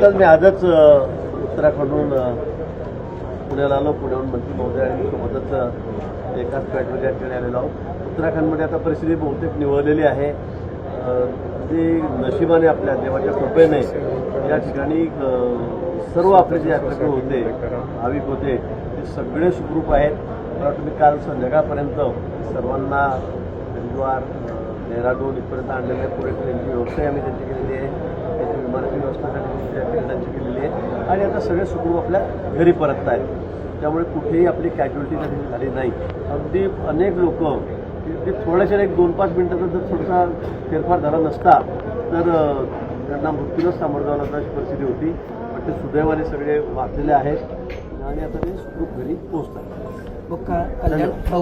नुकताच मी आजच उत्तराखंडहून पुण्याला आलो. पुण्याहून मंत्री महोदय आणि सोबतच एकाच फ्लॅटमध्ये या ठिकाणी आलेलो आहोत. उत्तराखंडमध्ये आता परिस्थिती बहुतेक निवडलेली आहे. ती नशिबाने आपल्या देवाच्या कृपेने या ठिकाणी सर्व आपले जे यात्रेकरू होते भाविक होते ते सगळे सुखरूप आहेत. मला तुम्ही काल संध्याकाळपर्यंत सर्वांना हरिद्वार डेहराडून इथपर्यंत आणलेल्या पुढे यांची व्यवस्थाही आम्ही त्यांची केलेली आहे. इमारती व्यवस्थासाठी त्यांची केलेली आहे. आणि आता सगळे सुखरूप आपल्या घरी परतत आहेत. त्यामुळे कुठेही आपली कॅज्युअलिटी कधी झाली नाही. अगदी अनेक लोक ते थोड्याशा एक दोन पाच मिनिटाचा जर थोडासा फेरफार झाला नसता तर त्यांना मृत्यूलाच सामोरं जावं लागण्याची परिस्थिती होती. पण ते सुदैवाने सगळे वाचलेले आहेत. आणि आता ते सुखरूप घरी पोहोचतात.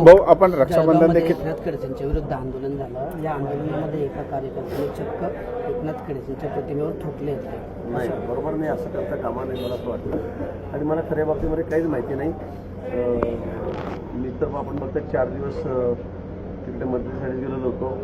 भाऊ, आपण रक्षाबंधन देखील- एकनाथ खडसेंच्या विरुद्ध आंदोलन झालं. या आंदोलनामध्ये एका कार्यकर्त्याने चक्क एकनाथ खडसेंच्या प्रतिमेवर ठोकले होते. नाही बरोबर नाही असं करता कामा नाही मला असं वाटतं. आणि मला खऱ्या बाबतीमध्ये काहीच माहिती नाही. मी तर आपण फक्त चार दिवस तिकडे मंत्रिसाठी गेलेलो होतो.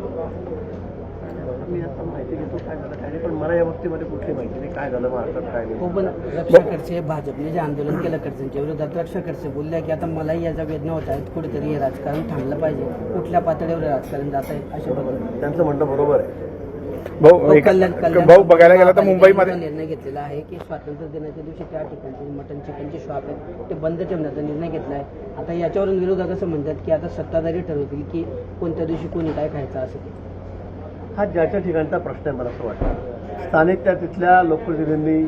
मी आता माहिती घेतो काय झालं काय नाही पण मला या बाबतीमध्ये कुठली माहिती नाही. काय झालं महाराष्ट्रात काय हो नाही पण रक्षा खडसे भाजपने जे आंदोलन केलं खडसेंच्या विरोधात रक्षा खडसे बोलल्या की आता मलाही याचा वेदना होत आहेत कुठेतरी हे राजकारण थांबलं पाहिजे. कुठल्या पातळीवर हे राजकारण जात आहे अशा पद्धतीने त्यांचं म्हणणं बरोबर आहे. भाऊ भाऊ, एक- कल्याण- कल्याण- भाऊ बघायला गेला तर मुंबईमध्ये जो निर्णय घेतलेला आहे की स्वातंत्र्य दिनाच्या दिवशी त्या ठिकाणचे मटन चिकनचे शॉप आहेत ते बंद ठेवण्याचा निर्णय घेतला आहे आता याच्यावरून विरोधक असं म्हणतात की आता सत्ताधारी ठरवतील की कोणत्या दिवशी कोणी काय खायचं असं. ते हा ज्याच्या ठिकाणचा प्रश्न आहे मला असं वाटतं. स्थानिक त्या तिथल्या लोकप्रतिनिधींनी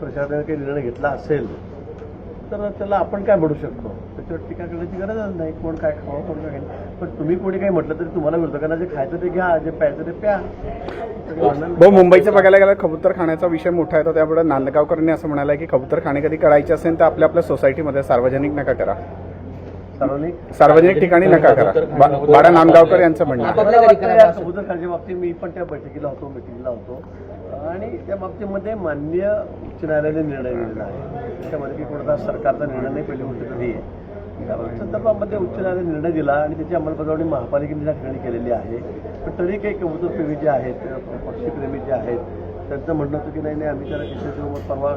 प्रशासनाने काही निर्णय घेतला असेल तर त्याला आपण काय म्हणू शकतो? त्याच्यावर टीका करण्याची गरजच नाही कोण काय खावं कोण काय पण तुम्ही कोणी काही म्हटलं तरी तुम्हाला विरोधकांना जे खायचं ते घ्या जे प्यायचं ते प्या. भाऊ मुंबईचं बघायला गेला कबूतर खाण्याचा विषय मोठा आहे तर त्यामुळे नांदगावकरांनी असं म्हणालं की कबूतर खाणे कधी करायचे असेल तर आपल्या आपल्या सोसायटीमध्ये सार्वजनिक नका करा. सार्वजनिक सार्वजनिक ठिकाणी नका करा. बाळा नांदगावकर यांचं म्हणणं बाबतीत मी पण त्या बैठकीला होतो मिटिंगला होतो. आणि त्या बाबतीमध्ये मान्य उच्च न्यायालयाने निर्णय दिलेला आहे. त्याच्यामध्ये की कोणता सरकारचा निर्णय नाही पहिली गोष्ट कधी आहे. त्या संदर्भामध्ये उच्च न्यायालयाने निर्णय दिला आणि त्याची अंमलबजावणी महापालिकेने त्या ठिकाणी केलेली आहे. पण तरी काही कबूतरप्रेमी जे आहेत पक्षीप्रेमी जे आहेत त्यांचं म्हणणं होतं की नाही नाही आम्ही त्याला किशोर परवा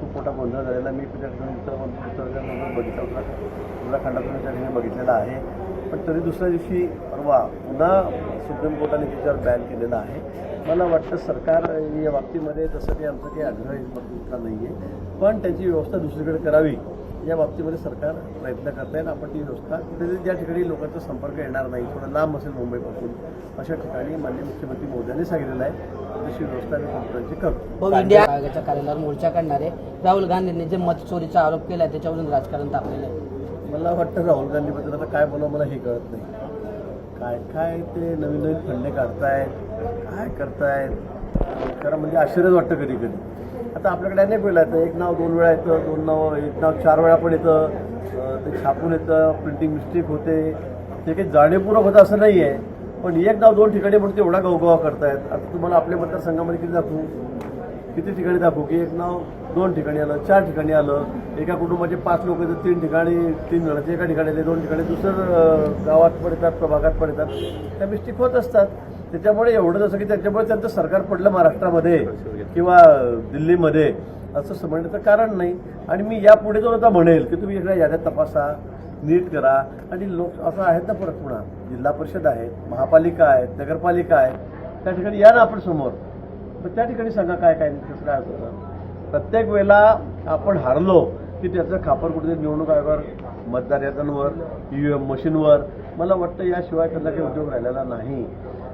खूप मोठा गोंधळ झालेला. मी त्या ठिकाणी उत्तर उत्तराखंड उत्तराखंड उत्तराखंडातून त्या ठिकाणी बघितलेला आहे. पण तरी दुसऱ्या दिवशी परवा पुन्हा सुप्रीम कोर्टाने त्याच्यावर बॅन केलेलं आहे. मला वाटतं सरकार या बाबतीमध्ये तसं काही आमचं काही आग्रह इतका नाही आहे पण त्याची व्यवस्था दुसरीकडे करावी या बाबतीमध्ये सरकार प्रयत्न करत आहे आपण ती व्यवस्था कुठेतरी ज्या ठिकाणी लोकांचा संपर्क येणार नाही. थोडं लांब असेल मुंबईपासून. अशा ठिकाणी माननीय मुख्यमंत्री मोदयांनी सांगितलेलं आहे. तशी व्यवस्था आम्ही करतो इंडिया आयोगाच्या कार्यालयावर मोर्चा काढणारे राहुल गांधींनी जे मत चोरीचा आरोप केला त्याच्यावरून राजकारण तापलेलं आहे. मला वाटतं राहुल गांधीबद्दल आता काय बोलावं मला हे कळत नाही. काय काय ते नवीन नवीन फंडे काढतायत काय करतायत? खरं म्हणजे आश्चर्यच वाटतं कधी कधी. आता आपल्याकडे अनेक वेळा येतं. एक नाव दोन वेळा येतं दोन नाव एक नाव चार वेळा पण येतं. ते छापून येतं प्रिंटिंग मिस्टेक होते. ते काही जाणीवपूर्वक होतं असं नाही आहे पण एक नाव दोन ठिकाणी म्हणून तेवढा गवगवा करतायत. आता तुम्हाला आपल्या मतदारसंघामध्ये किती दाखवू? किती ठिकाणी दाखवू की एक नाव दोन ठिकाणी आलं चार ठिकाणी आलं? एका कुटुंबाचे पाच लोक येतात तीन ठिकाणी तीन जणांचे एका ठिकाणी येते दोन ठिकाणी दुसरं गावात गावात पडतात प्रभागात पडतात. त्या मिस्टेक होत असतात. त्याच्यामुळे एवढं जसं की त्याच्यामुळे त्यांचं सरकार पडलं महाराष्ट्रामध्ये किंवा दिल्लीमध्ये असं समजण्याचं कारण नाही. आणि मी यापुढे जो आता म्हणेल की तुम्ही इकडे याद्या तपासा नीट करा. आणि लोक असं आहेत ना परत पुन्हा जिल्हा परिषद आहेत महापालिका आहेत नगरपालिका आहेत त्या ठिकाणी या ना आपण समोर. तर त्या ठिकाणी सांगा काय काय कसं काय होतं प्रत्येक वेळेला आपण हारलो की त्याचं खापर कुठेतरी निवडणूक आयोगावर मतदार यंत्रांवर ई एम मशीनवर. मला वाटतं याशिवाय त्यांना काही उद्योग राहिलेला नाही.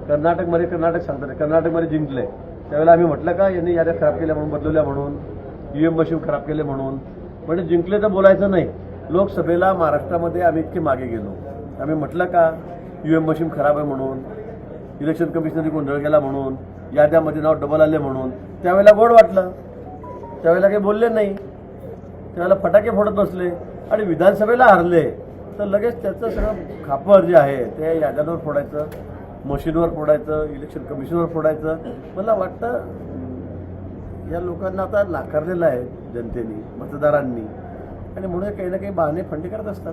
कर्नाटकमध्ये कर्नाटक सांगतात कर्नाटकमध्ये जिंकले. त्यावेळेला आम्ही म्हटलं का यांनी याद्या खराब केल्या म्हणून बदलवल्या म्हणून ई एम मशीन खराब केले म्हणून. म्हणजे जिंकले तर बोलायचं नाही. लोकसभेला महाराष्ट्रामध्ये आम्ही इतके मागे गेलो. आम्ही म्हटलं का यू एम मशीन खराब आहे म्हणून इलेक्शन कमिशनरी गोंधळ केला म्हणून याद्यामध्ये नाव डबल आले म्हणून. त्यावेळेला गोड वाटलं. त्यावेळेला काही बोलले नाही. त्यावेळेला फटाके फोडत बसले आणि विधानसभेला हारले. तर लगेच त्याचं सगळं खापर जे आहे ते याद्यांवर फोडायचं मशीनवर फोडायचं इलेक्शन कमिशनवर फोडायचं. मला वाटतं या लोकांना आता नाकारलेलं आहे जनतेने मतदारांनी. आणि म्हणून काही ना काही बहाणे फंडे करत असतात.